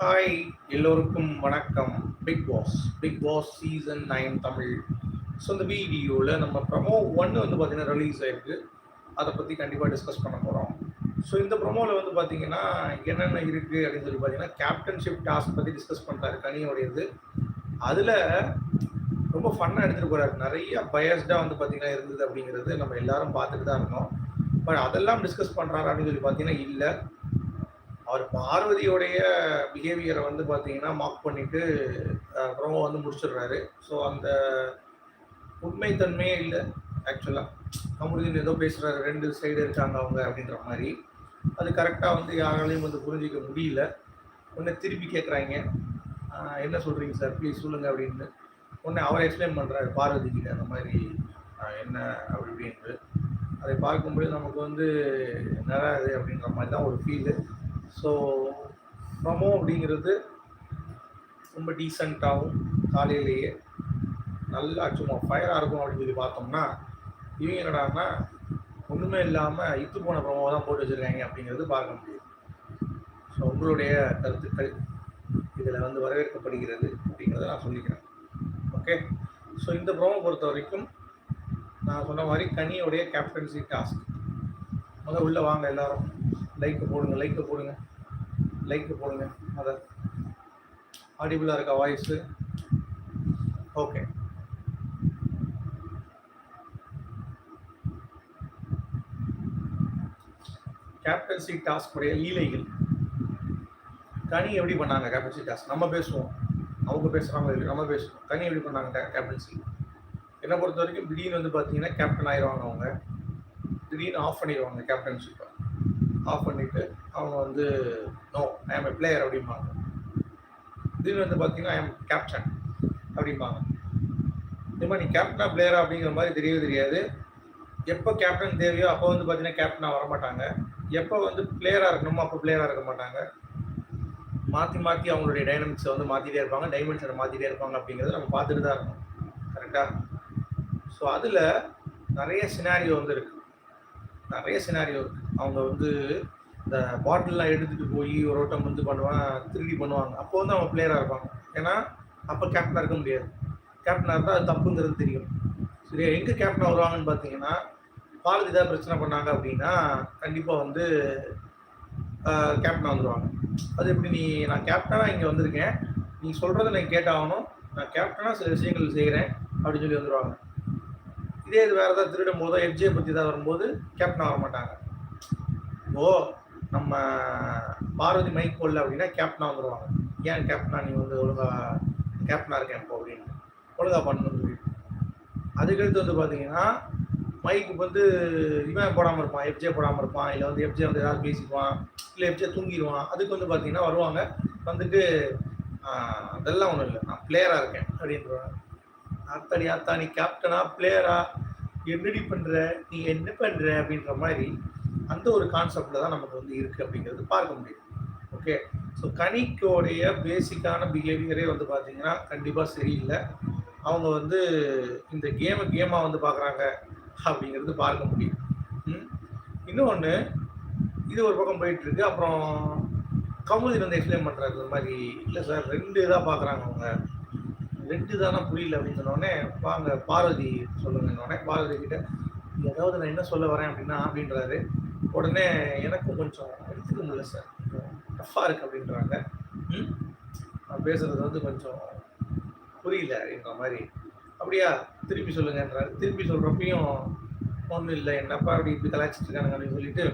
Hi எல்லோருக்கும் வணக்கம். Bigg Boss Bigg Boss season nine Tamil. So இந்த வீடியோவில் நம்ம ப்ரமோ ஒன்று வந்து பார்த்தீங்கன்னா ரிலீஸ் ஆயிருக்கு. அதை பற்றி கண்டிப்பாக டிஸ்கஸ் பண்ண போகிறோம் ஸோ இந்த ப்ரொமோவில் வந்து பார்த்திங்கன்னா என்னென்ன இருக்குது அப்படின்னு சொல்லி பார்த்தீங்கன்னா கேப்டன்ஷிப் டாஸ்க் பற்றி டிஸ்கஸ் பண்ணுறாரு கனியோடையது. அதில் ரொம்ப ஃபன்னாக எடுத்துகிட்டு போகிறாரு நிறைய பயஸ்டாக வந்து பார்த்திங்கன்னா இருந்தது அப்படிங்கிறது நம்ம எல்லாரும் பார்த்துட்டு தான் இருந்தோம். பட் அதெல்லாம் டிஸ்கஸ் பண்ணுறாரு அப்படின்னு சொல்லி பார்த்தீங்கன்னா இல்லை. அவர் பார்வதியோடைய பிஹேவியரை வந்து பார்த்தீங்கன்னா மார்க் பண்ணிட்டு ப்ரோமோ வந்து முடிச்சிடுறாரு. ஸோ அந்த உண்மைத்தன்மையே இல்லை ஆக்சுவலாக கமருதீன் ஏதோ பேசுகிறாரு ரெண்டு சைடு இருக்காங்க அவங்க அப்படின்ற மாதிரி. அது கரெக்டாக வந்து யாராலையும் வந்து புரிஞ்சிக்க முடியல. உடனே திருப்பி கேட்குறாங்க என்ன சொல்கிறீங்க சார் ப்ளீஸ் சொல்லுங்கள் அப்படின்னு. உடனே அவர் எக்ஸ்பிளைன் பண்ணுறாரு பார்வதிக்கு அந்த மாதிரி என்ன அப்படி இப்படின்ட்டு. அதை பார்க்கும்போது நமக்கு வந்து நடாது அப்படின்ற மாதிரி தான் ஒரு ஃபீலு ஸோ ப்ரமோ அப்படிங்கிறது ரொம்ப டீசெண்டாகவும் காலையிலேயே. நல்லா சும்மா ஃபயராக இருக்கும் அப்படின்னு சொல்லி பார்த்தோம்னா இவங்க என்னடான்னா ஒன்றுமே இல்லாமல் இத்து போன ப்ரமோ தான் போட்டு வச்சுருக்காங்க அப்படிங்கிறது பார்க்க முடியும். ஸோ உங்களுடைய கருத்துக்கள் இதில் வந்து வரவேற்கப்படுகிறது அப்படிங்கிறத நான் சொல்லிக்கிறேன். ஓகே ஸோ இந்த ப்ரோமோ பொறுத்த வரைக்கும் நான் சொன்ன மாதிரி கனியோடைய கேப்டன்சி டாஸ்க் முதல்ல உள்ளே வாங்க எல்லாரும். லைக் போடுங்க லைக் போடுங்க. லைக் போடுங்க அதை ஆடிபிளாக இருக்கா வாய்ஸு ஓகே கேப்டன்சி டாஸ்க் உடைய லீலைகள் கனி எப்படி பண்ணாங்க கேப்டன்சி டாஸ்க் நம்ம பேசுவோம். அவங்க பேசுகிறாங்க இல்லை நம்ம பேசுவோம். கனி எப்படி பண்ணாங்க கேப்டன்சி என்னை பொறுத்த வரைக்கும் திடீர்னு வந்து பார்த்தீங்கன்னா கேப்டன் ஆயிடுவாங்க அவங்க. திடீர்னு ஆஃப் பண்ணிடுவாங்க கேப்டன்ஷிப்பை ஆஃப் பண்ணிவிட்டு அவங்க வந்து no I am a player அப்படிம்பாங்க. திடீர்னு வந்து பார்த்தீங்கன்னா ஐ எம் கேப்டன் அப்படிம்பாங்க. இந்த மாதிரி நீ கேப்டனா பிளேயரா அப்படிங்கிற மாதிரி தெரியவே தெரியாது. எப்போ கேப்டன் தேவையோ அப்போ வந்து பார்த்தீங்கன்னா கேப்டனாக வரமாட்டாங்க. எப்போ வந்து பிளேயராக இருக்கணுமோ அப்போ பிளேயராக இருக்க மாட்டாங்க. மாற்றி மாற்றி அவங்களுடைய டைனமிக்ஸை வந்து மாற்றிட்டே இருப்பாங்க. டைமென்ஷனை மாற்றிட்டே இருப்பாங்க அப்படிங்கிறத நம்ம பார்த்துட்டு தான் இருக்கோம் கரெக்டாக ஸோ அதில் நிறைய சினாரியோ வந்து இருக்குது நிறைய சினாரியோ இருக்குது அவங்க வந்து இந்த பாட்டில்லாம் எடுத்துகிட்டு போய் ஒரு ஓட்டம் வந்து பண்ணுவான் திருடி பண்ணுவாங்க. அப்போ வந்து அவங்க பிளேயராக இருப்பாங்க. ஏன்னா அப்போ கேப்டனாக இருக்க முடியாது. கேப்டனாக இருந்தால் அது தப்புங்கிறது தெரியும். சரியா எங்கே கேப்டன் வருவாங்கன்னு பார்த்தீங்கன்னா பால் ஏதாவது பிரச்சனை பண்ணாங்க அப்படின்னா கண்டிப்பாக வந்து கேப்டனாக வந்துடுவாங்க அது எப்படி நீ நான் கேப்டனாக இங்கே வந்திருக்கேன். நீ சொல்கிறத நான் கேட்டாகணும். நான் கேப்டனாக சில விஷயங்கள் செய்கிறேன் அப்படின்னு சொல்லி வந்துடுவாங்க இதே இது வேறு ஏதாவது திருடும் போதோ எஃப்ஜே பற்றி தான் வரும்போது கேப்டனாக வர மாட்டாங்க ஓ நம்ம பார்வதி மைக் போடல அப்படின்னா கேப்டனாக வந்துடுவாங்க ஏன் கேப்டனா நீ வந்து ஒழுங்காக கேப்டனாக இருக்கேன் இப்போ அப்படின்னு. ஒழுங்கா பண்ணணும்னு சொல்லிட்டு. அதுக்கடுத்து வந்து பார்த்தீங்கன்னா மைக்கு வந்து இவன் போடாமல் இருப்பான் எஃப்ஜே போடாமல் இருப்பான் இல்லை வந்து எஃப்ஜே வந்து ஏதாவது பேசிக்குவான் இல்லை எஃப்ஜே தூங்கிடுவான் அதுக்கு வந்து பார்த்தீங்கன்னா வருவாங்க. வந்துட்டு அதெல்லாம் ஒன்றும் இல்லை. நான் பிளேயராக இருக்கேன். அப்படின்றாங்க. அத்தடி அத்தா நீ கேப்டனா பிளேயரா என்னடி பண்ணுற நீ என்ன பண்ணுற அப்படின்ற மாதிரி அந்த ஒரு கான்செப்டில் தான் நமக்கு வந்து இருக்குது அப்படிங்கிறது பார்க்க முடியும். ஓகே ஸோ கணிக்கோடைய பேசிக்கான பிஹேவியரே வந்து பார்த்தீங்கன்னா கண்டிப்பாக சரியில்லை. அவங்க வந்து இந்த கேமை கேமாக வந்து பார்க்குறாங்க அப்படிங்கிறது பார்க்க முடியும். இன்னொன்று இது ஒரு பக்கம் போயிட்டுருக்கு. அப்புறம் கமுதி வந்து எக்ஸ்பிளைன் பண்ணுறாரு இந்த மாதிரி. இல்லை சார் ரெண்டு இதாக பார்க்குறாங்க அவங்க. ரெண்டு தானே புரியல அப்படின்னு சொன்னோடனே வாங்க பார்வதி சொல்லுங்கன்னொடனே பார்வதி கிட்ட ஏதாவது நான் என்ன சொல்ல வரேன் அப்படின்னா அப்படின்றாரு. உடனே எனக்கும் கொஞ்சம் எடுத்துக்க முடியல சார் டஃப்பாக இருக்கு அப்படின்றாங்க. நான் பேசுறது வந்து கொஞ்சம் புரியல அப்படின்ற மாதிரி. அப்படியா? திருப்பி சொல்லுங்கன்றாரு. திருப்பி சொல்கிறப்பையும் ஒன்றும் இல்லை. என்னப்பா அப்படி இப்படி கலாச்சிட்டு இருக்காங்க அப்படின்னு சொல்லிட்டு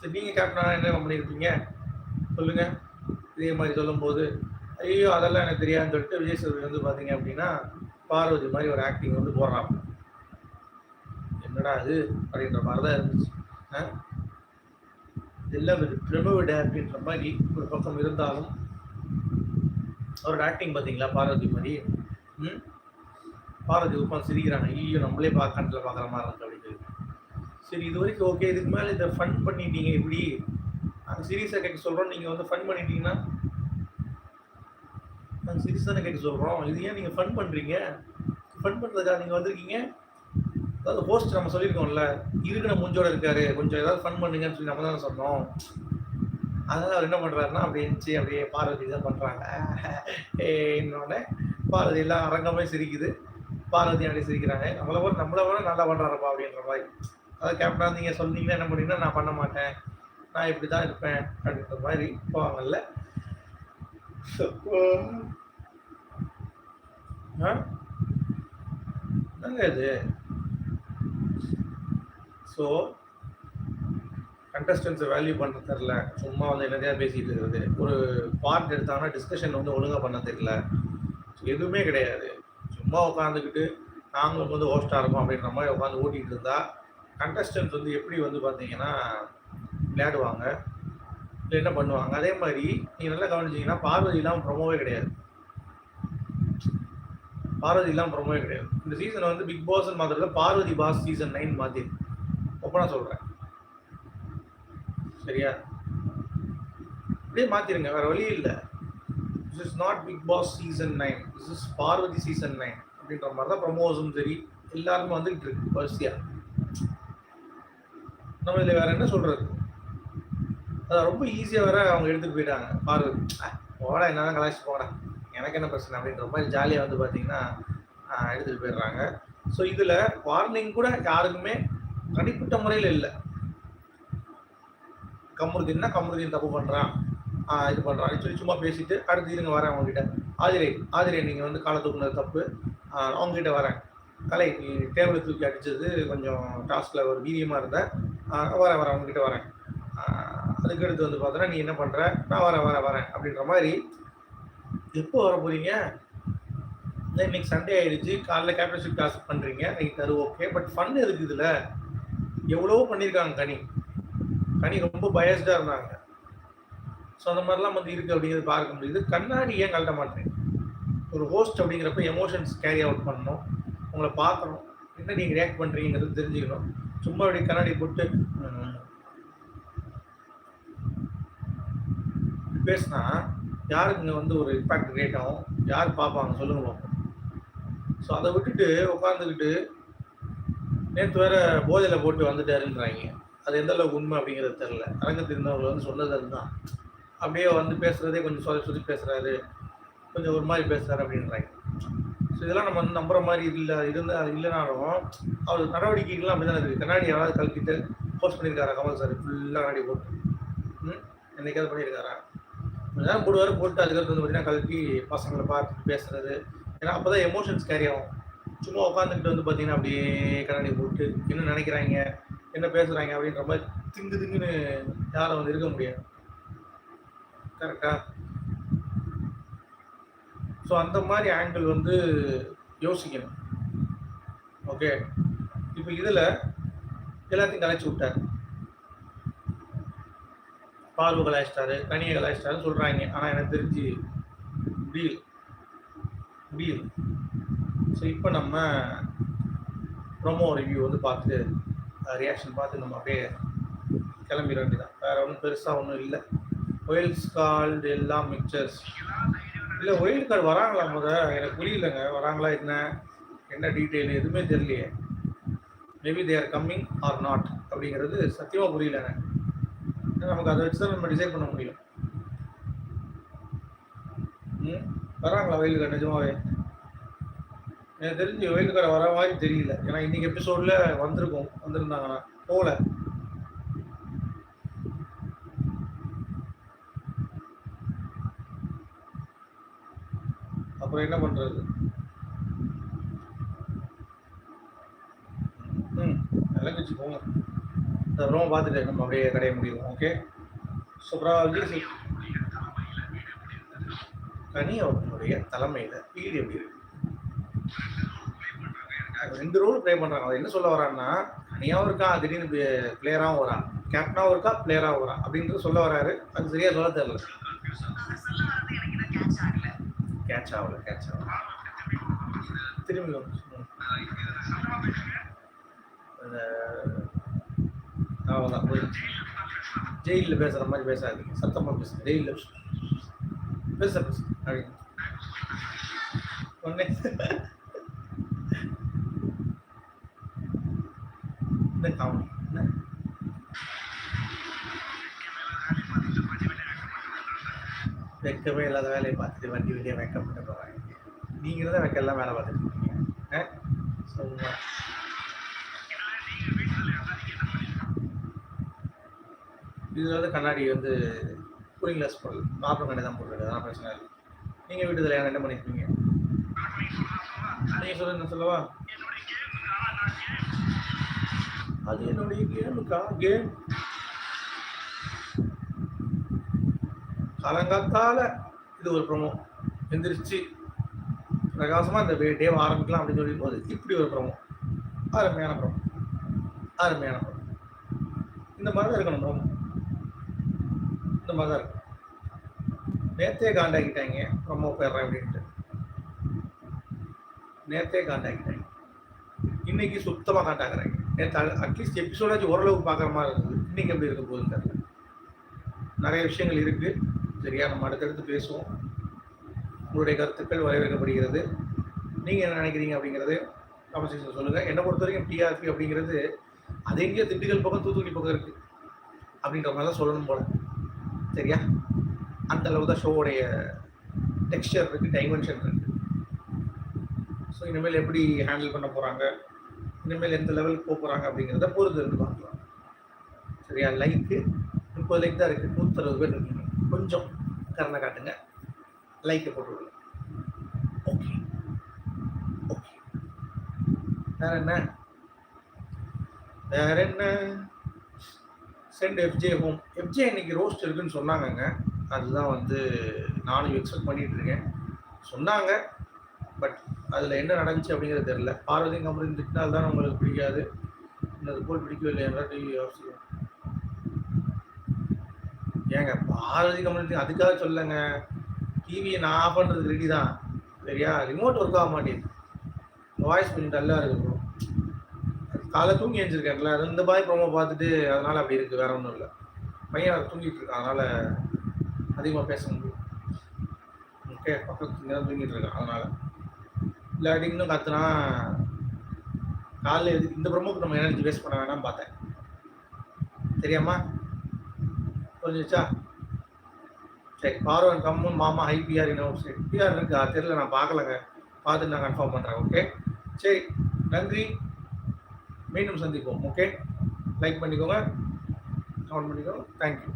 சரி நீங்கள் கேப்டனா என்ன பண்ணியிருப்பீங்க சொல்லுங்க. இதே மாதிரி சொல்லும்போது ஐயோ அதெல்லாம் எனக்கு தெரியாதுன்னு சொல்லிட்டு விஜய் சேதுபதி வந்து பார்த்தீங்க அப்படின்னா பார்வதி மாதிரி ஒரு ஆக்டிங் வந்து போடுறான். என்னடா இது? அப்படின்ற மாதிரி தான் இருந்துச்சு. ஆ? இதெல்லாம் ஒரு பிரபவிட அப்படின்ற மாதிரி ஒரு பக்கம் இருந்தாலும் அவரோட ஆக்டிங் பார்த்தீங்களா? பார்வதி மாதிரி. ம்? பார்வதி உட்காந்து சிரிக்கிறாங்க. ஐயோ நம்மளே பார்க்கறதுல பார்க்குற மாதிரி இருக்கு அப்படின்னு. சரி இது வரைக்கும் ஓகே இதுக்கு மேலே இதை ஃபன் பண்ணிட்டீங்க இப்படி நாங்கள் சீரியஸாக கேட்க சொல்கிறோம் நீங்கள் வந்து ஃபன் பண்ணிட்டீங்கன்னா நாங்கள் சீரியஸாக கேட்க சொல்கிறோம் இது ஏன் நீங்கள் ஃபன் பண்ணுறீங்க ஃபன் பண்ணுறதுக்காக நீங்கள் வந்திருக்கீங்க. அதாவது போஸ்ட் நம்ம சொல்லியிருக்கோம்ல இருக்கிற மூஞ்சோட இருக்காரு கொஞ்சம் ஏதாவது ஃபன் பண்ணுங்கன்னு சொல்லி நம்ம தானே சொன்னோம். அதனால அவர் என்ன பண்றாருன்னா அப்படி இருந்துச்சு அப்படியே பார்வதி தான் பண்றாங்க. இன்னொன்னே பார்வதி எல்லாம் அரங்கமே சிரிக்குது. பார்வதி அப்படியே சிரிக்கிறாங்க. நம்மளை விட நம்மளை விட நல்லா பண்றாருப்பா அப்படின்ற மாதிரி. அதாவது கேப்டனா நீங்க சொன்னீங்கன்னா என்ன பண்ணீங்கன்னா நான் பண்ண மாட்டேன். நான் இப்படி தான் இருப்பேன் அப்படின்ற மாதிரி போவாங்கல்ல. ஆ? என்னங்க இது? ஸோ கண்டஸ்டன்ஸை வேல்யூ பண்ண தெரில சும்மா வந்து என்னதையா பேசிட்டு இருக்கிறது ஒரு பார்ட் எடுத்தாங்கன்னா டிஸ்கஷன் வந்து ஒழுங்காக பண்ண தெரியல. எதுவுமே கிடையாது. சும்மா உட்காந்துக்கிட்டு நாங்களும் வந்து ஹோஸ்டாக இருக்கோம் அப்படின்ற மாதிரி உட்காந்து ஓட்டிகிட்டு இருந்தால் கண்டஸ்டன்ஸ் வந்து எப்படி வந்து பார்த்தீங்கன்னா விளையாடுவாங்க? இல்லை என்ன பண்ணுவாங்க? அதே மாதிரி நீங்கள் நல்லா கவனிச்சீங்கன்னா பார்வதி இல்லாமல் ப்ரொமோவே கிடையாது. பார்வதி இல்லாமல் ப்ரொமோவே கிடையாது. இந்த சீசனை வந்து பிக் பாஸ்ன்னு மாத்திரல பார்வதி பாஸ் சீசன் நைன் மாற்றிருக்கு ஒப்பனா சொல்கிறேன் சரியா? அப்படியே மாத்திருங்க வேற வழி இல்லை. This is not Bigg Boss season nine this is Parvathi season nine அப்படின்ற மாதிரி தான் ப்ரமோஸும் சரி எல்லாருமே வந்துகிட்டு இருக்கு வரிசையா. நம்ம இதில் வேற என்ன சொல்றது? அது ரொம்ப ஈஸியாக வேற அவங்க எடுத்துட்டு போயிட்டாங்க. பார்வதி போட போடா என்ன கலாய்ச்சி போடா. எனக்கு என்ன பிரச்சனை அப்படின்ற மாதிரி ஜாலியாக வந்து பார்த்தீங்கன்னா எடுத்துகிட்டு எடுத்துட்டு போயிடுறாங்க. ஸோ இதில் வார்னிங் கூட யாருக்குமே தனிப்பட்ட முறையில் இல்லை. கமருதீன்னா கமருதீன் தப்பு பண்ணுறான் இது பண்ணுறான் சொல்லி சும்மா பேசிட்டு அடுத்து இருங்க வரேன் அவங்ககிட்ட ஆதிரை ஆதிரை நீங்கள் வந்து காலை தூக்குனது தப்பு அவங்ககிட்ட வரேன். கலை நீ டேபிளை தூக்கி அடிச்சது கொஞ்சம் டாஸ்கில் ஒரு வீரியமாக இருந்தேன் வரேன் வரேன் அவங்ககிட்ட வரேன். அதுக்கடுத்து வந்து பார்த்தோன்னா நீ என்ன பண்ணுற நான் வரேன் வரேன் வரேன் அப்படின்ற மாதிரி எப்போ வர போகிறீங்க இன்னைக்கு சண்டே ஆயிடுச்சு. காலைல கேப்டன்ஷிப் டாஸ்க் பண்ணுறீங்க நைட் அது ஓகே பட் ஃபன் இருக்குது இதில்? எவ்வளவோ பண்ணியிருக்காங்க கனி. கனி ரொம்ப பயஸ்டாக இருந்தாங்க. ஸோ அந்த மாதிரிலாம் வந்து இருக்குது அப்படிங்கிறது பார்க்க முடியுது. கண்ணாடி ஏன் கழட்ட மாட்டேன்? ஒரு ஹோஸ்ட் அப்படிங்கிறப்ப எமோஷன்ஸ் கேரி அவுட் பண்ணணும். உங்களை பார்க்கணும். என்ன நீங்கள் ரியாக்ட் பண்ணுறீங்கிறது தெரிஞ்சுக்கணும். சும்மா அப்படி கண்ணாடி போட்டு பேசினா யாருக்கு இங்கே வந்து ஒரு இம்பாக்ட் கிரியேட் ஆகும்? யார் பார்ப்பாங்க? சொல்லுங்க பார்ப்போம். ஸோ அதை விட்டுட்டு உட்காந்துக்கிட்டு நேற்று வேற போதையில் போட்டு வந்துட்டாருன்றாங்க. அது எந்த அளவுக்கு உண்மை அப்படிங்கிறது தெரில அரங்கத்தில் இருந்தவங்க வந்து சொன்னது அதுதான். அப்படியே வந்து பேசுறதே கொஞ்சம் சொல்லி சொல்லி பேசுறாரு. கொஞ்சம் ஒரு மாதிரி பேசுறாரு அப்படின்றாங்க. ஸோ இதெல்லாம் நம்ம வந்து நம்புற மாதிரி இல்லை இருந்தா இல்லைனாலும் அவர் நடவடிக்கைகள்லாம் அப்படி தான் இருக்குது. கண்ணாடி யாராவது கழட்டிட்டு போஸ்ட் பண்ணியிருக்காரா கமல் சார் ஃபுல்லாக கண்ணாடி போட்டு. ம்? என்னைக்காவது பண்ணியிருக்காரா? கொஞ்சம் நேரம் போடுவார் போட்டு அதுக்கடுத்து வந்து பார்த்தீங்கன்னா கல்வி பசங்களை பார்த்து பேசுறது. ஏன்னா அப்போ தான் எமோஷன்ஸ் கேரி ஆகும். சும்மா உட்காந்துக்கிட்டு வந்து பார்த்தீங்கன்னா அப்படியே கண்ணாடி போட்டு என்ன நினைக்கிறாங்க? என்ன பேசுகிறாங்க அப்படின்ற மாதிரி திங்கு திங்குன்னு யாரும் வந்து இருக்க முடியாது. கரெக்டா ஸோ அந்த மாதிரி ஆங்கிள் வந்து யோசிக்கணும். ஓகே இப்போ இதில் எல்லாத்தையும் கலைச்சி விட்டார். பார்வை கலாய்ச்சிட்டாரு கனியை கலாய்ச்சிட்டாருன்னு சொல்கிறாங்க ஆனால் எனக்கு தெரிஞ்சு டீல் டீல் ஸோ இப்போ நம்ம ப்ரொமோ ரிவ்யூ வந்து பார்த்துட்டு ரியாக்ஷன் பார்த்து நம்ம அப்படியே கிளம்பிட வேண்டியதான் வேறு ஒன்றும் பெருசாக ஒன்றும் இல்லை. ஒயில்ஸ் கால்டு எல்லாம் மிக்சர்ஸ் இல்லை ஒயில் கார்டு வராங்களா முத? எனக்கு புரியலங்க. வராங்களா என்ன? என்ன டீட்டெயில் எதுவுமே தெரியலையே. Maybe they are coming or not அப்படிங்கிறது சத்தியமாக புரியல எனக்கு. ஏன்னா நமக்கு அதை வச்சு தான் நம்ம டிசைட் பண்ண முடியும். ம்? வராங்களா ஒயில் நிஜமாவே? எனக்கு தெரிஞ்சு ஒயில் வர மாதிரி தெரியல. ஏன்னா இன்னைக்கு எபிசோட்ல வந்திருக்கும் வந்திருந்தாங்கன்னா. போகல. அப்புறம் என்ன பண்றது? ம் நல்லா கழிச்சு போங்க. அப்புறம் பார்த்துட்டு நம்ம அப்படியே கடைய முடியும் ஓகே சூப்பராக கனி அவர்களுடைய தலைமையில் வீடு எப்படி இருக்கு? ரெண்டு ரோல் ப்ளே பண்றாங்க. அவர் என்ன சொல்ல வரான்னா அணியாவும் இருக்கா திடீர்னு பிளேயராகவும் வரா கேப்டனாகவும் இருக்கா பிளேயராகவும் வரா அப்படின்றது சொல்ல வராரு. அது சரியா சொல்ல தெரியல. கேட்ச் ஆகல கேட்ச் ஆகல. திரும்பி அந்த அவ்வளோதான் போயிடுச்சு ஜெயிலில் பேசுகிற மாதிரி பேசாது சத்தமாக பேசு ஜெயிலில் பேச. பேச அப்படின்னு ஒன்னே என்ன? என்ன இல்லாத வேலையை பார்த்துட்டு வண்டி வெளியே வைக்கப்பட்டு பண்ண போகிறாங்க நீங்கள் தான் வைக்கலாம் வேலை பார்த்துட்டு இருக்கீங்க. ஆ? சும்மா வந்து கண்ணாடி வந்து கூலிங் கிளாஸ் பொருள் நார்மல் கண்ணி தான் போட்டுருக்கு அதெல்லாம் பிரச்சனை இல்லை. நீங்கள் வீட்டுல என்ன பண்ணிருப்பீங்க நீங்கள் சொல்லுங்க என்ன சொல்லவா. அது என்னுடைய கேமுக்கா கேம் காலங்காத்தால இது ஒரு பிரமோ எந்திரிச்சு பிரகாசமாக இந்த டே ஆரம்பிக்கலாம் அப்படின்னு சொல்லி போது. இப்படி ஒரு பிரமோ அருமையான ப்ரோமோ அருமையான ப்ரோமோ இந்த மாதிரி தான் இருக்கணும் ப்ரோமோ இந்த மாதிரி தான் இருக்கும் நேத்தே காண்டாக்கிட்டாங்க. ப்ரோமோ போயிடுறேன் அப்படின்ட்டு. நேத்தே காண்டாக்கிட்டாங்க. இன்னைக்கு சுத்தமாக காண்டாக்குறாங்க. நேற்று அட்லீஸ்ட் எபிசோடாச்சும் ஓரளவுக்கு பார்க்குற மாதிரி இருந்தது. இன்னைக்கு எப்படி இருக்க போகுதுன்னு தெரியல. நிறைய விஷயங்கள் இருக்குது சரியா நம்ம அடுத்தடுத்து பேசுவோம். உங்களுடைய கருத்துக்கள் வரவேற்கப்படுகிறது. நீங்கள் என்ன நினைக்கிறீங்க அப்படிங்கிறது கான்வர்சேஷன் சொல்லுங்கள் என்னை பொறுத்த வரைக்கும் டிஆர்பி அப்படிங்கிறது அது எங்கேயோ திண்டுக்கல் பக்கம் தூத்துக்குடி பக்கம் இருக்குது அப்படின்ற மாதிரி தான் சொல்லணும் போல. சரியா? அந்த அளவு தான் ஷோவுடைய டெக்ஸ்டர் இருக்குது டைமென்ஷன் இருக்குது ஸோ இனிமேல் எப்படி ஹேண்டில் பண்ண போகிறாங்க இனிமேல் எந்த லெவலுக்கு போக போகிறாங்க அப்படிங்கிறத பொறுத்து இருந்து பார்க்கலாம். சரியா? லைக்கு முப்பது லைக் தான் இருக்குது நூற்றறுபது பேர் இருக்கீங்க. கொஞ்சம் கருணை காட்டுங்க. லைக்கை போட்டு விடுங்க ஓகே ஓகே வேற என்ன? வேற என்ன? சென்ட் எஃப்ஜே ஹோம் எஃப்ஜே இன்னைக்கு ரோஸ்ட் இருக்குன்னு சொன்னாங்கங்க. அதுதான் வந்து நானும் எக்ஸ்பெக்ட் பண்ணிகிட்டு இருக்கேன். சொன்னாங்க. பட் அதில் என்ன நடந்துச்சு அப்படிங்கிறது தெரியல. பார்வதி கம்பெனி திட்டினால் தான் உங்களுக்கு பிடிக்காது. இன்னது போல் பிடிக்கவில்லை என்றால் டிவி அவசியம் ஏங்க பார்வதி கம்பெனி அதுக்காக சொல்லுங்க டிவியை நான் ஆஃப் பண்ணுறதுக்கு ரெடி தான் சரியா? ரிமோட் ஒர்க் ஆக மாட்டேங்குது. வாய்ஸ் கொஞ்சம் டல்லாக இருக்கும் காலை தூங்கி எழுந்திருக்கேன்ல இந்த பாய் ப்ரோமோ பார்த்துட்டு அதனால் அப்படி இருக்குது வேற ஒன்றும் இல்லை. பையன் தூங்கிட்டு இருக்கான். அதனால் அதிகமாக பேச முடியும் ஓகே பக்கத்து தூங்கிட்டு இருக்கான். அதனால். இல்லாட்டி இன்னும் கத்துனா காலையில் எது இந்த ப்ரோமோக்கு நம்ம எனர்ஜி வேஸ்ட் பண்ண வேணாம்னு பார்த்தேன். தெரியாமா? புரிஞ்சிச்சா சரி பார்வன் கம்முன் மாமா ஹை பிஆர் இன்னும் சரி பிஆர் இருக்கா தெரியல நான் பார்க்கலங்க. பார்த்துட்டு நான் கன்ஃபார்ம் பண்ணுறேன் ஓகே சரி நன்றி. மீண்டும் சந்திப்போம் ஓகே லைக் பண்ணிக்கோங்க கமெண்ட் பண்ணிக்கோங்க தேங்க்யூ